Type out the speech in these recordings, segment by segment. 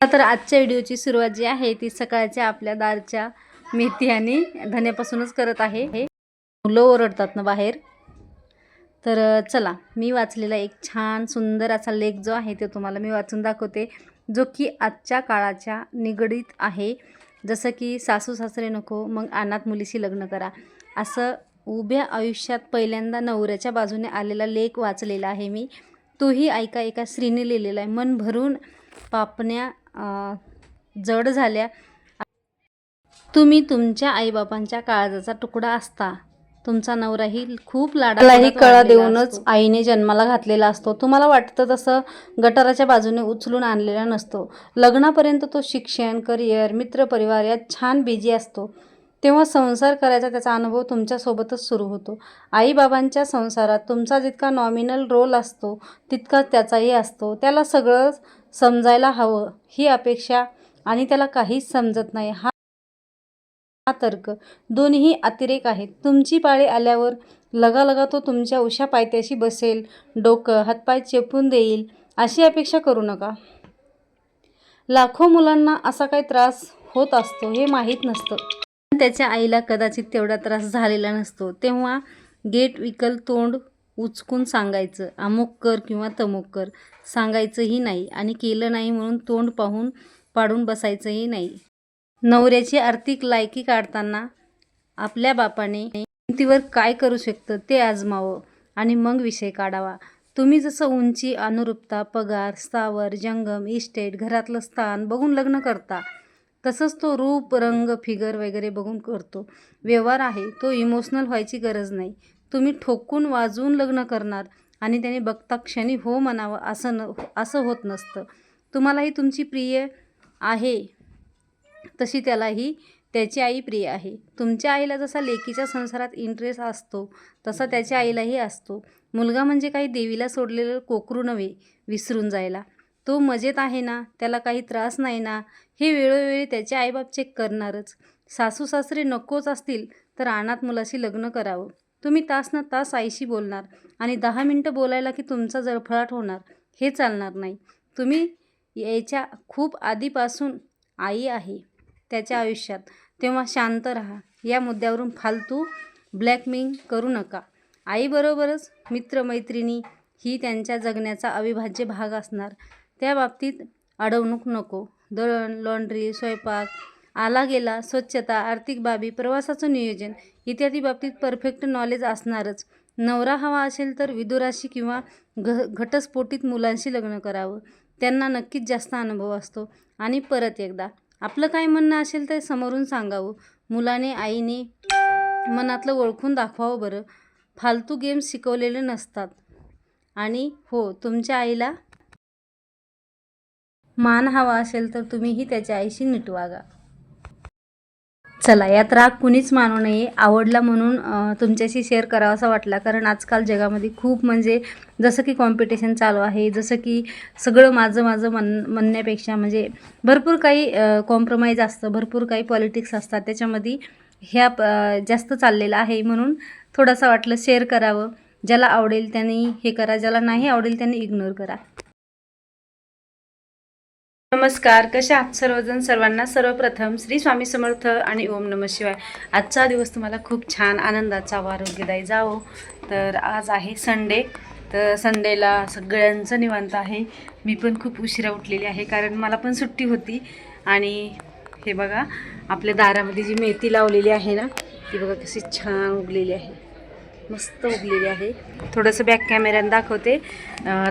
तर आजच्या व्हिडिओची सुरुवात जी आहे ती सकाळच्या आपल्या दारच्या मेथी आणि धन्यापासूनच करत आहे. हे मुलं ओरडतात ना बाहेर. तर चला मी वाचलेला एक छान सुंदर असा लेख जो आहे तो तुम्हाला मी वाचून दाखवते. जो की आजच्या काळाच्या निगडीत आहे. जसं की सासू सासरे नको मग अनाथ मुलीशी लग्न करा. असं उभ्या आयुष्यात पहिल्यांदा नवऱ्याच्या बाजूने आलेला लेख वाचलेला आहे मी. तोही ऐका एका स्त्रीने लिहिलेला आहे. मन भरून पापण्या जड झाल्या. तुम्ही तुमच्या आईबापांच्या काळजाचा तुकडा असता. तुमचा नवराही खूप लाडालाही कळा देऊनच आईने जन्माला घातलेला असतो. तुम्हाला वाटतं तसं गटाराच्या बाजूने उचलून आणलेला नसतो. लग्नापर्यंत तो शिक्षण करिअर मित्रपरिवार यात छान बिझी असतो. तेव्हा संसार करायचा त्याचा अनुभव तुमच्यासोबतच सुरू होतो. आईबाबांच्या संसारात तुमचा जितका नॉमिनल रोल असतो तितकाच त्याचाही असतो. त्याला सगळं समजायला हवं ही अपेक्षा आणि त्याला काहीच समजत नाही. हा हा तर्क दोन्ही अतिरेक आहेत. तुमची पाळी आल्यावर लगालगा तो तुमच्या उशा पायथ्याशी बसेल डोकं हातपाय चेपून देईल अशी अपेक्षा करू नका. लाखो मुलांना असा काही त्रास होत असतो हे माहीत नसतं. त्याच्या आईला कदाचित तेवढा त्रास झालेला नसतो. तेव्हा गेट विकल तोंड उचकून सांगायचं अमुक कर किंवा तमुक कर. सांगायचंही नाही आणि केलं नाही म्हणून तोंड पाहून पाडून बसायचंही नाही. नवऱ्याची आर्थिक लायकी काढताना आपल्या बापाने भिंतीवर काय करू शकतं ते आजमावं आणि मग विषय काढावा. तुम्ही जसं उंची अनुरूपता पगार स्थावर जंगम इस्टेट घरातलं स्थान बघून लग्न करता तसंच तो रूप रंग फिगर वगैरे बघून करतो. व्यवहार आहे तो इमोशनल व्हायची गरज नाही. तुम्ही ठोकून वाजवून लग्न करणार आणि त्याने बघता क्षणी हो म्हणावं असं न असं होत नसतं. तुम्हालाही तुमची प्रिय आहे तशी त्यालाही त्याची आई प्रिय आहे. तुमच्या आईला जसा लेकीच्या संसारात इंटरेस्ट असतो तसा त्याच्या आईलाही असतो. मुलगा म्हणजे काही देवीला सोडलेलं कोकरू नव्हे विसरून जायला. तो मजेत आहे ना त्याला काही त्रास नाही ना हे वेळोवेळी त्याचे आईबाप चेक करणारच. सासू सासरे नकोच असतील तर अनाथ मुलाशी लग्न करावं. तुम्ही तास ना तास आईशी बोलणार आणि दहा मिनटं बोलायला की तुमचा जळफळाट होणार हे चालणार नाही. तुम्ही यायच्या खूप आधीपासून आई आहे त्याच्या आयुष्यात. तेव्हा शांत राहा. या मुद्द्यावरून फालतू ब्लॅकमेल करू नका. आईबरोबरच मित्रमैत्रिणी ही त्यांच्या जगण्याचा अविभाज्य भाग असणार. त्या बाबतीत अडवणूक नको. दळण लॉन्ड्री स्वयंपाक आला गेला स्वच्छता आर्थिक बाबी प्रवासाचं नियोजन इत्यादी बाबतीत परफेक्ट नॉलेज असणारच. नवरा हवा असेल तर विदुराशी किंवा घ घटस्फोटीत मुलांशी लग्न करावं. त्यांना नक्कीच जास्त अनुभव असतो. आणि परत एकदा आपलं काय म्हणणं असेल तर समोरून सांगावं. मुलाने आईने मनातलं ओळखून दाखवावं बरं. फालतू गेम्स शिकवलेले नसतात. आणि हो तुमच्या आईला मान हवा असेल तर तुम्हीही त्याच्या आईशी नीट वागा चला यात राग कुणीच मानू नये आवडला म्हणून तुमच्याशी शेअर करावासा वाटला. कारण आजकाल जगामध्ये खूप म्हणजे जसं की कॉम्पिटिशन चालू आहे जसं की सगळं माझं माझं म्हण म्हणण्यापेक्षा म्हणजे भरपूर काही कॉम्प्रोमाइज असतं भरपूर काही पॉलिटिक्स असतात. त्याच्यामध्ये ह्या जास्त चाललेलं आहे म्हणून थोडासा वाटलं शेअर करावं. ज्याला आवडेल त्यांनी हे करा ज्याला नाही आवडेल त्यांनी इग्नोर करा. नमस्कार कशा आहात सर्वजण? सर्वांना सर्वप्रथम श्री स्वामी समर्थ आणि ओम नम शिवाय. आजचा दिवस तुम्हाला खूप छान आनंदाचा व आरोग्यदायी जावो. तर आज आहे संडे. तर संडेला सगळ्यांचं निवांत आहे. मी पण खूप उशिरा उठलेली आहे कारण मला पण सुट्टी होती. आणि हे बघा आपल्या दारामध्ये जी मेथी लावलेली आहे ना ती बघा कशी छान उगलेली आहे. मस्त उगलेली आहे. थोडंसं बॅक कॅमेऱ्यानं दाखवते.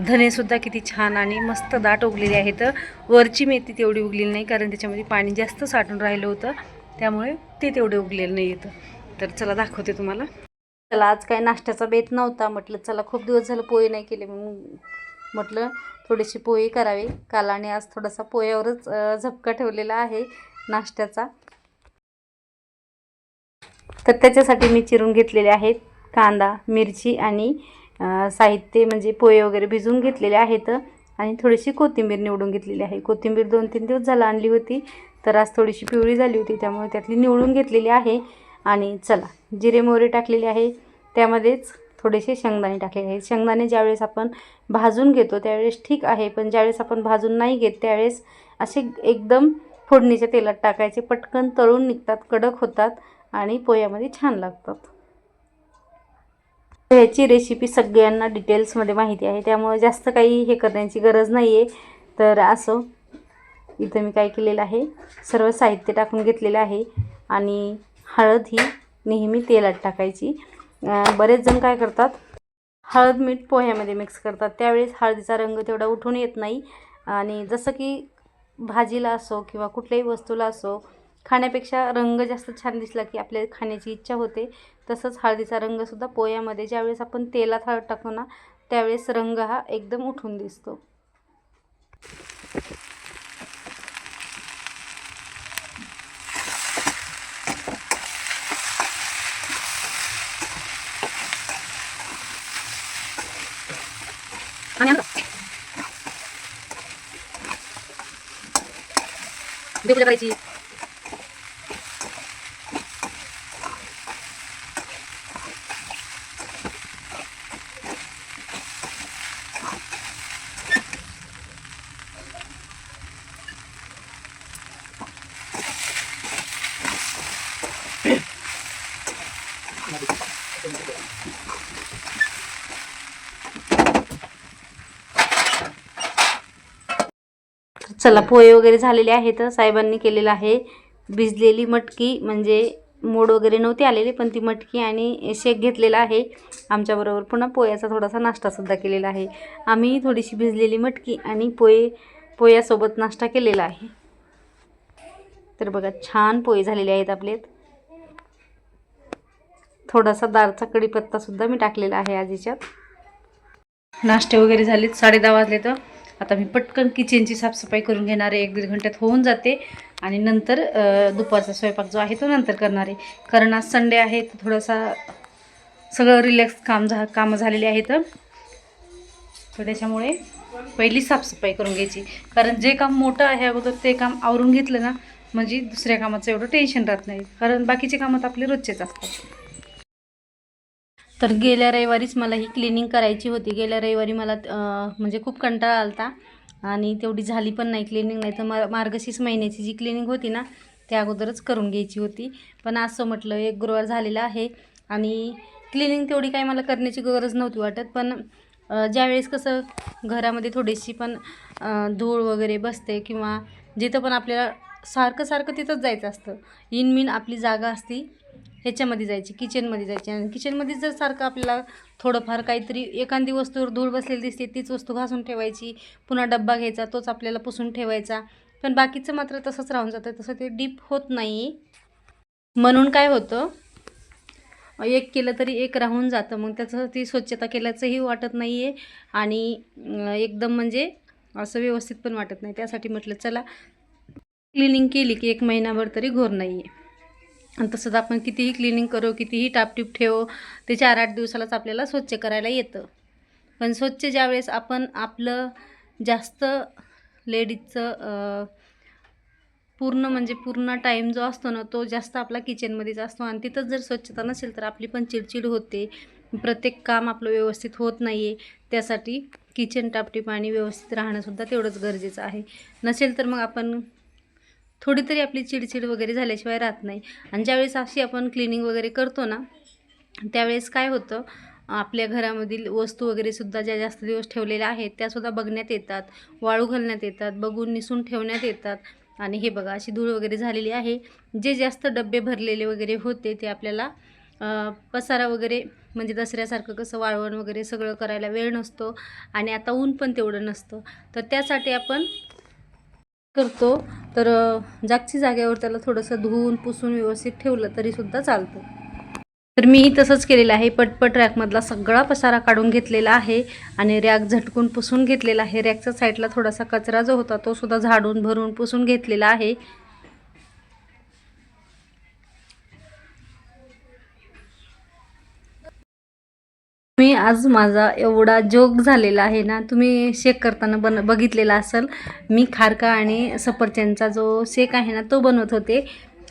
धनेसुद्धा किती छान आणि मस्त दाट उगलेली आहे तर. वरची मेथी तेवढी उगलेली नाही कारण त्याच्यामध्ये पाणी जास्त साठून राहिलं होतं. त्यामुळे ते तेवढे उगलेलं नाही येतं तर चला दाखवते तुम्हाला. चला आज काय नाश्त्याचा बेत नव्हता. म्हटलं चला खूप दिवस झालं पोहे नाही केले मग म्हटलं थोडीशी पोहे करावे. काल आणि आज थोडासा पोह्यावरच झपका ठेवलेला आहे नाश्त्याचा. तर त्याच्यासाठी मी चिरून घेतलेले आहेत. कांदा मिरची आणि साहित्य म्हणजे पोहे वगैरे भिजवून घेतलेले आहेत. आणि थोडीशी कोथिंबीर निवडून घेतलेली आहे. कोथिंबीर दोन तीन दिवस झाला आणली होती तर आज थोडीशी पिवळी झाली होती त्यामुळे त्यातली निवडून घेतलेली आहे. आणि चला जिरे मोहरे टाकलेले आहे. त्यामध्येच थोडेसे शेंगदाणे टाकलेले आहेत. शेंगदाणे ज्यावेळेस आपण भाजून घेतो त्यावेळेस ठीक आहे. पण ज्यावेळेस आपण भाजून नाही घेत त्यावेळेस असे एकदम फोडणीच्या तेलात टाकायचे. पटकन तळून निघतात कडक होतात आणि पोह्यामध्ये छान लागतात. ह्याची रेसिपी सगळ्यांना डिटेल्समध्ये माहिती आहे. त्यामुळे जास्त काही हे करण्याची गरज नाही आहे तर असं. इथं मी काय केलेलं आहे? सर्व साहित्य टाकून घेतलेलं आहे. आणि हळद ही नेहमी तेलात टाकायची. बरेच जण काय करतात? हळद मीठ पोह्यामध्ये मिक्स करतात. त्यावेळेस हळदीचा रंग तेवढा उठून येत नाही. आणि जसं की भाजीला असो किंवा कुठल्याही वस्तूला असो खाण्यापेक्षा रंग जास्त छान दिसला की आपल्या खाण्याची इच्छा होते. तसंच हळदीचा रंगसुद्धा पोह्यामध्ये ज्यावेळेस आपण तेलात हळद टाकतो ना त्यावेळेस रंग हा एकदम उठून दिसतो. करायची. चला पोहे वगैरे झालेले आहेत. साहेबांनी केलेलं आहे. भिजलेली मटकी म्हणजे मोड वगैरे नव्हती आलेली पण ती मटकी आणि शेक घेतलेला आहे. आमच्याबरोबर पुन्हा पोह्याचा थोडासा नाश्तासुद्धा केलेला आहे. आम्ही थोडीशी भिजलेली मटकी आणि पोहे पोह्यासोबत नाश्ता केलेला आहे. तर बघा छान पोहे झालेले आहेत आपले. थोडासा दारचा कढीपत्तासुद्धा मी टाकलेला आहे आज याच्यात नाश्ते वगैरे झालेत साडे दहा वाजले तर. आता मी पटकन किचनची साफसफाई करून घेणार आहे. एक दीड घंट्यात होऊन जाते. आणि नंतर दुपारचा स्वयंपाक जो आहे तो नंतर करणार आहे. कारण आज संडे आहे तर थोडासा सगळं रिलॅक्स काम झा कामं झालेली आहेत. तर त्याच्यामुळे पहिली साफसफाई करून घ्यायची. कारण जे काम मोठं आहे अगोदर ते काम आवरून घेतलं ना म्हणजे दुसऱ्या कामाचं एवढं टेन्शन राहत नाही. कारण बाकीचे कामात तर आपले रोजचेच असतात. तर गेल्या रविवारीच मला ही क्लिनिंग करायची होती. गेल्या रविवारी मला म्हणजे खूप कंटाळा आलता. आणि तेवढी झाली पण नाही क्लिनिंग नाही तर म मार्गशीर्ष महिन्याची जी क्लिनिंग होती ना त्या अगोदरच करून घ्यायची होती. पण असं म्हटलं एक गुरुवार झालेला आहे. आणि क्लिनिंग तेवढी काही मला करण्याची गरज नव्हती वाटत. पण ज्यावेळेस कसं घरामध्ये थोडीशी पण धूळ वगैरे बसते किंवा जिथं पण आपल्याला सारखं सारखं तिथंच जायचं असतं. इनमिन आपली जागा असती. ह्याच्यामध्ये जायची किचनमध्ये जायची. आणि किचनमध्ये जर सारखं आपल्याला थोडंफार काहीतरी एखादी वस्तूवर धूळ बसलेली दिसते तीच वस्तू घासून ठेवायची पुन्हा डब्बा घ्यायचा तोच आपल्याला पुसून ठेवायचा. पण बाकीचं मात्र तसंच राहून जातं तसं ते डीप होत नाही. म्हणून काय होतं एक केलं तरी एक राहून जातं. मग त्याचं ती स्वच्छता केल्याचंही वाटत नाही आहे आणि एकदम म्हणजे असं व्यवस्थित पण वाटत नाही. त्यासाठी म्हटलं चला क्लिनिंग केली की एक महिनाभर तरी घोर नाही आहे आणि तसंच आपण कितीही क्लिनिंग करू कितीही टापटीप ठेवू ते चार आठ दिवसालाच आपल्याला स्वच्छ करायला येतं. पण स्वच्छ ज्यावेळेस आपण आपलं जास्त लेडीजचं पूर्ण म्हणजे पूर्ण टाईम जो असतो ना तो जास्त आपला किचनमध्येच असतो. आणि तिथंच जर स्वच्छता नसेल तर आपली पण चिडचिड होते. प्रत्येक काम आपलं व्यवस्थित होत नाही आहे त्यासाठी किचन टापटीप आणि व्यवस्थित राहणंसुद्धा तेवढंच गरजेचं आहे. नसेल तर मग आपण थोडी तरी आपली चिडचिड वगैरे झाल्याशिवाय राहत नाही. आणि ज्यावेळेस अशी आपण क्लिनिंग वगैरे करतो ना त्यावेळेस काय होतं आपल्या घरामधील वस्तू वगैरे सुद्धा ज्या जास्त दिवस ठेवलेल्या आहेत त्यासुद्धा बघण्यात येतात वाळू घालण्यात येतात बघून निसून ठेवण्यात येतात. आणि हे बघा अशी धूळ वगैरे झालेली आहे. जे जास्त डबे भरलेले वगैरे होते ते आपल्याला पसारा वगैरे म्हणजे दसऱ्यासारखं कसं वाळवण वगैरे सगळं करायला वेळ नसतो. आणि आता ऊन पण तेवढं नसतं. तर त्यासाठी आपण करतो तर जागची जागेवर त्याला थोडंसं धुवून पुसून व्यवस्थित ठेवलं तरीसुद्धा चालतं. तर मीही तसंच केलेलं आहे. पटपट रॅकमधला सगळा पसारा काढून घेतलेला आहे आणि रॅक झटकून पुसून घेतलेला आहे. रॅकच्या साईडला थोडासा कचरा जो होता तो सुद्धा झाडून भरून पुसून घेतलेला आहे. मी आज माझा एवढा जोक झालेला आहे ना तुम्ही शेक करताना बन बघितलेला असेल. मी खारका आणि सफरचंदचा जो शेक आहे ना तो बनवत होते.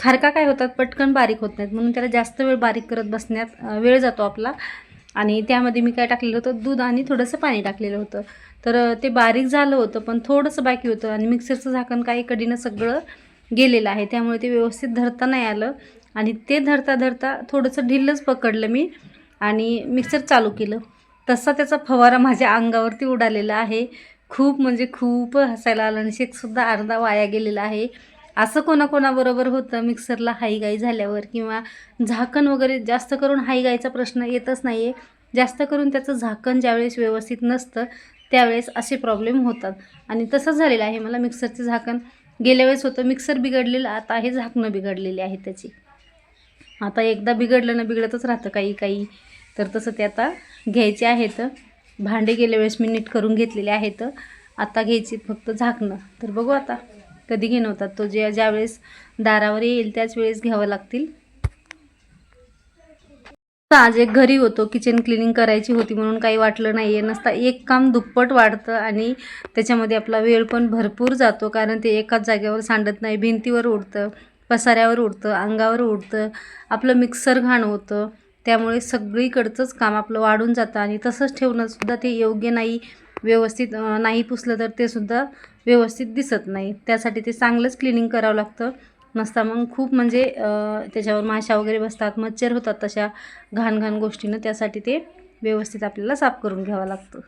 खारका काय होतात पटकन बारीक होत नाहीत. म्हणून त्याला जास्त वेळ बारीक करत बसण्यात वेळ जातो आपला. आणि त्यामध्ये मी काय टाकलेलं होतं दूध आणि थोडंसं पाणी टाकलेलं होतं. तर ते बारीक झालं होतं पण थोडंसं बाकी होतं. आणि मिक्सरचं झाकण काही कडीनं सगळं गेलेलं आहे. त्यामुळे ते व्यवस्थित धरता नाही आलं. आणि ते धरता धरता थोडंसं ढिल्लच पकडलं मी. आणि मिक्सर चालू केलं. तसा त्याचा फवारा माझ्या अंगावरती उडालेला आहे. खूप म्हणजे खूप हसायला आलं आणि शेकसुद्धा अर्धा वाया गेलेला आहे. असं कोणाकोणाबरोबर होतं? मिक्सरला हाईगाई झाल्यावर किंवा झाकण वगैरे जास्त करून हाईगाईचा प्रश्न येतच नाही आहे जास्त करून त्याचं झाकण ज्यावेळेस व्यवस्थित नसतं त्यावेळेस असे प्रॉब्लेम होतात. आणि तसंच झालेलं आहे. मला मिक्सरचं झाकण गेल्या वेळेस होतं. मिक्सर बिघडलेलं आता हे झाकणं बिघडलेली आहे त्याची. आता एकदा बिघडलं ना बिघडतच राहतं काही काही. तर तसं ते आता घ्यायचे आहेत. भांडे गेल्या वेळेस मी नीट करून घेतलेले आहेत. आता घ्यायची फक्त झाकणं. तर बघू आता कधी घेणं होतात तो जे ज्यावेळेस दारावर येईल त्याच वेळेस घ्यावं लागतील. आज एक घरी होतो. किचन क्लिनिंग करायची होती म्हणून काही वाटलं नाही आहे नसता एक काम दुप्पट वाढतं आणि त्याच्यामध्ये आपला वेळ पण भरपूर जातो. कारण ते एकाच जागेवर सांडत नाही भिंतीवर उडतं. पसाऱ्यावर उडतं अंगावर उडतं आपलं मिक्सर घाण होतं. त्यामुळे सगळीकडचंच काम आपलं वाढून जातं आणि तसंच ठेवणंसुद्धा ते योग्य नाही व्यवस्थित नाही पुसलं तर ते सुद्धा व्यवस्थित दिसत नाही. त्यासाठी ते चांगलंच क्लिनिंग करावं लागतं. नसता मग खूप म्हणजे त्याच्यावर माशा वगैरे बसतात मच्छर होतात तशा घाण घाण गोष्टीनं. त्यासाठी ते व्यवस्थित आपल्याला साफ करून घ्यावं लागतं.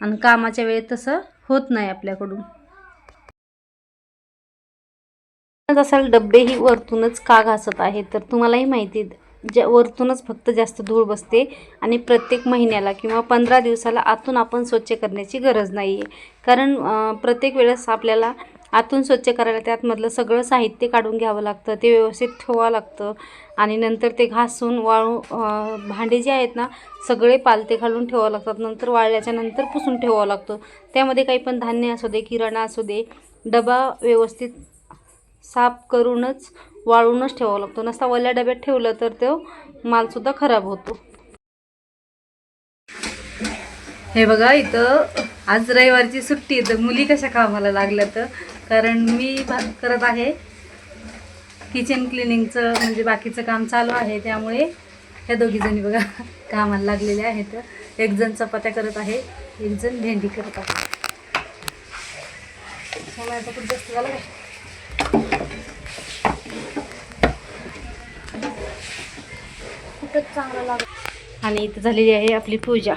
आणि कामाच्या वेळेत तसं होत नाही आपल्याकडून. असाल डब्बेही वरतूनच का घासत आहे? तर तुम्हालाही माहिती ज्या वरतूनच फक्त जास्त धूळ बसते आणि प्रत्येक महिन्याला किंवा पंधरा दिवसाला आतून आपण स्वच्छ करण्याची गरज नाही आहे कारण प्रत्येक वेळेस आपल्याला आतून स्वच्छ करायला त्यातमधलं सगळं साहित्य काढून घ्यावं लागतं ते व्यवस्थित ठेवावं लागतं आणि नंतर ते घासून वाळू भांडे जे आहेत ना सगळे पालते घालून ठेवावं लागतात. नंतर वाळल्याच्या नंतर पुसून ठेवावं लागतो. त्यामध्ये काही पण धान्य असू दे किराणा असू दे डबा व्यवस्थित साफ करूनच वाळूनच ठेवावं लागतो. नसता वल्या डब्यात ठेवलं तर तो मालसुद्धा खराब होतो. हे बघा इथं आज रविवारची सुट्टी आहे तर मुली कशा कामाला लागल्या तर? कारण मी करत आहे किचन क्लिनिंगचं म्हणजे बाकीचं काम चालू आहे त्यामुळे ह्या दोघीजणी बघा कामाला लागलेल्या आहेत. एक जण चपात्या करत आहे एक जण भेंडी करत आहे. खूप जास्त झालं का? खूपच चांगला लागत. आणि इथं झालेली आहे आपली पूजा.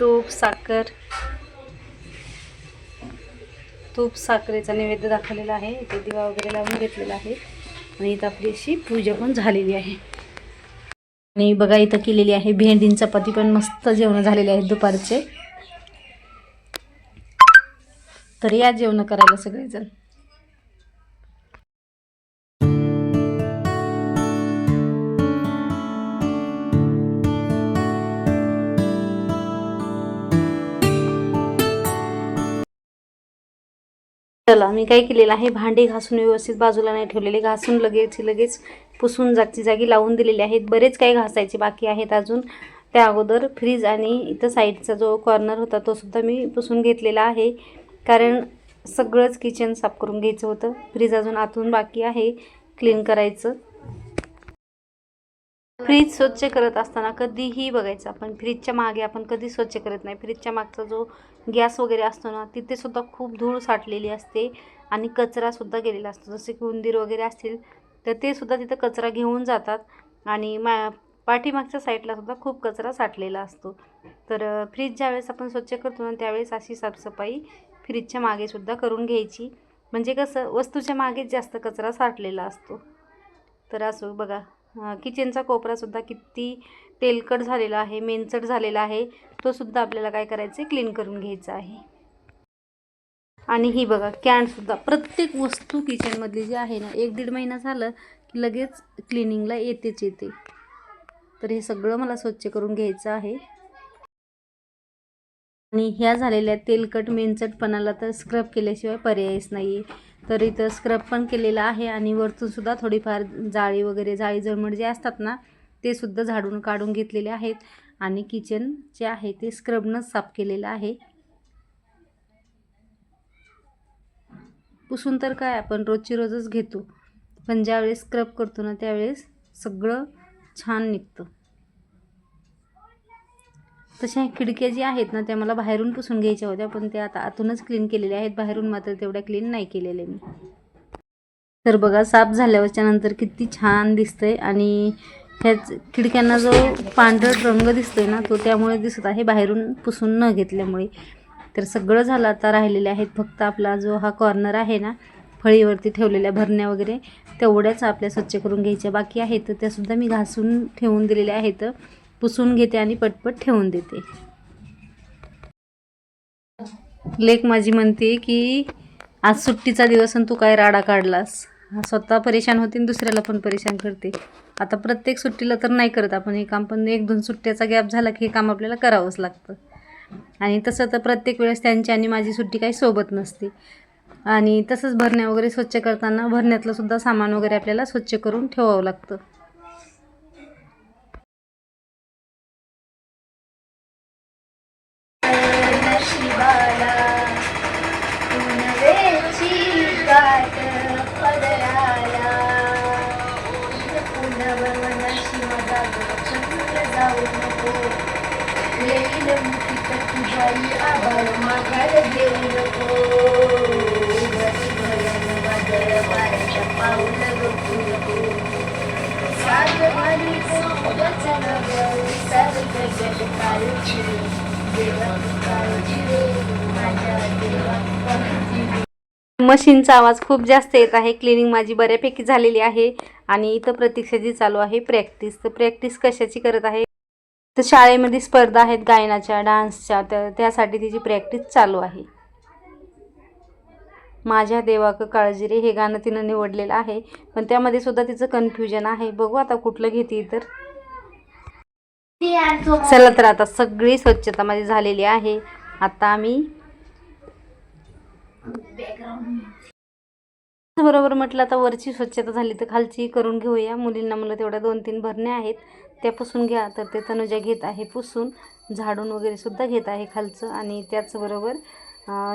तूप साखर. तूप साखरेचा नैवेद्य दाखवलेला आहे. इथे दिवा वगैरे लावून घेतलेला आहे. आणि इथं आपली अशी पूजा पण झालेली आहे. आणि बघा इथं केलेली आहे भेंडीन चपाती पण मस्त जेवण झालेले आहेत दुपारचे. तर या जेवण करायला सगळेजण. चला मी काय केलेलं आहे? भांडी घासून व्यवस्थित बाजूला नाही ठेवलेले. घासून लगेच लगेच पुसून जागची जागी लावून दिलेले आहेत. बरेच काही घासायचे बाकी आहेत अजून. त्या अगोदर फ्रीज आणि इथं साईडचा जो कॉर्नर होता तो सुद्धा मी पुसून घेतलेला आहे. कारण सगळंच किचन साफ करून घ्यायचं होतं. फ्रीज अजून आतून बाकी आहे. क्लीन करायचं. फ्रीज स्वच्छ करत असताना कधीही बघायचं आपण. फ्रीजच्या मागे आपण कधी स्वच्छ करत नाही. फ्रीजच्या मागचा जो गॅस वगैरे असतो ना तिथे सुद्धा खूप धूळ साठलेली असते आणि कचरासुद्धा गेलेला असतो. जसे की उंदीर वगैरे असतील तर ते सुद्धा तिथं कचरा घेऊन जातात आणि मा पाठीमागच्या साईडला सुद्धा खूप कचरा साठलेला असतो. तर फ्रीज ज्यावेळेस आपण स्वच्छ करतो ना त्यावेळेस अशी साफसफाई फ्रीजच्या मागे सुद्धा करून घ्यायची. म्हणजे कसं वस्तूच्या मागेच जास्त कचरा साठलेला असतो. तर असो बघा. किचनचा कोपरासुद्धा किती तेलकट झालेला आहे मेनचट झालेला आहे. तो सुद्धा आपल्याला काय करायचं आहे क्लीन करून घ्यायचा आहे. आणि ही बघा कॅनसुद्धा प्रत्येक वस्तू किचनमधली जी आहे ना एक दीड महिना झालं की लगेच क्लिनिंगला येतेच येते. तर हे सगळं मला स्वच्छ करून घ्यायचं आहे. आणि ह्या झालेल्या तेलकट मेनचटपणाला तर स्क्रब केल्याशिवाय पर्यायच नाही आहे तर इथं स्क्रब पण केलेलं आहे आणि वरतूनसुद्धा थोडीफार जाळी वगैरे जाळी जळमळ जे असतात ना ते सुद्धा झाडून काढून घेतलेले आहेत. आणि किचन जे आहे ते स्क्रबनंच साफ केलेलं आहे. पुसून तर काय आपण रोजची रोजच घेतो. पण ज्यावेळेस स्क्रब करतो ना त्यावेळेस सगळं छान निघतं. तशा खिडक्या ज्या आहेत ना त्या मला बाहेरून पुसून घ्यायच्या होत्या पण त्या आता आतूनच क्लीन केलेल्या आहेत. बाहेरून मात्र तेवढ्या क्लीन नाही केलेल्या मी. तर बघा साफ झाल्यावरच्या नंतर किती छान दिसतंय आणि ह्याच खिडक्यांना जो पांढर रंग दिसतोय ना तो त्यामुळे दिसत आहे बाहेरून पुसून न घेतल्यामुळे. तर सगळं झालं आता राहिलेले आहेत फक्त आपला जो हा कॉर्नर आहे ना फळीवरती ठेवलेल्या भरण्या वगैरे तेवढ्याच आपल्या स्वच्छ करून घ्यायच्या बाकी आहेत. तर त्यासुद्धा मी घासून ठेवून दिलेल्या आहेत. पुसून घेते आणि पटपट ठेवून देते. लेख माझी म्हणते की आज सुट्टीचा दिवस आणि तू काय राडा काढलास? स्वतः परेशान होते आणि दुसऱ्याला पण परेशान करते. आता प्रत्येक सुट्टीला तर नाही करत आपण हे काम पण एक दोन सुट्ट्याचा गॅप झाला की हे काम आपल्याला करावंच लागतं. आणि तसं तर प्रत्येक वेळेस त्यांची आणि माझी सुट्टी काही सोबत नसते. आणि तसंच भरण्या वगैरे स्वच्छ करताना भरण्यातलं सुद्धा सामान वगैरे आपल्याला स्वच्छ करून ठेवावं लागतं. मशीनचा आवाज खूप जास्त येत आहे. क्लिनिंग माझी बऱ्यापैकी झालेली आहे आणि इथं प्रतीक्षाची चालू आहे. प्रॅक्टिस तर प्रॅक्टिस कशाची करत आहे? तर शाळेमध्ये स्पर्धा आहेत गायनाच्या डान्सच्या. तर त्यासाठी तिची प्रॅक्टिस चालू आहे. माझ्या देवाक काळजी रे हे गाणं तिनं निवडलेलं आहे. पण त्यामध्ये सुद्धा तिचं कन्फ्युजन आहे. बघू आता कुठलं घेते तर. चला तर आता सगळी स्वच्छता माझी झालेली आहे. आता आम्ही बरोबर म्हटलं आता वरची स्वच्छता झाली तर खालची करून घेऊया. मुलींना म्हणलं तेवढ्या दोन तीन भरण्या आहेत त्या पुसून घ्या. तर ते तनुजा घेत आहे पुसून झाडून वगैरे सुद्धा घेत आहे खालचं. आणि त्याचबरोबर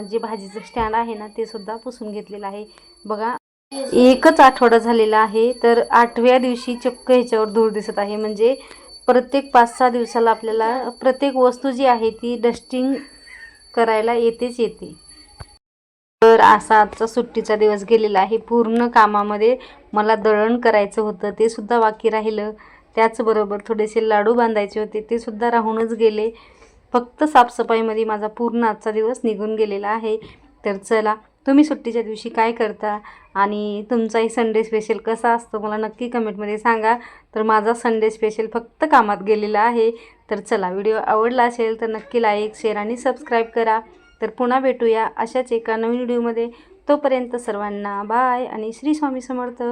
जे भाजीचं स्टँड आहे ना ते सुद्धा पुसून घेतलेलं आहे. बघा एकच आठवडा झालेला आहे तर आठव्या दिवशी चक्क ह्याच्यावर धूळ दिसत आहे. म्हणजे प्रत्येक पाच सहा दिवसाला आपल्याला प्रत्येक वस्तू जी आहे ती डस्टिंग करायला येतेच येते. तर असा आजचा सुट्टीचा दिवस गेलेला आहे. पूर्ण कामामध्ये मला दळण करायचं होतं ते सुद्धा बाकी राहिलं. त्याचबरोबर थोडेसे लाडू बांधायचे होते ते सुद्धा राहूनच गेले. फक्त साफसफाईमध्ये माझा पूर्ण आजचा दिवस निघून गेलेला आहे. तर चला तुम्ही सुट्टीच्या दिवशी काय करता? आणि तुमचाही संडे स्पेशल कसा असतो? मला नक्की कमेंटमध्ये सांगा. तर माझा संडे स्पेशल फक्त कामात गेलेला आहे. तर चला व्हिडिओ आवडला असेल तर नक्की लाईक शेअर आणि सबस्क्राईब करा. तर पुन्हा भेटूया अशाच एका नवीन व्हिडिओमध्ये तोपर्यंत सर्वांना बाय आणि श्री स्वामी समर्थ.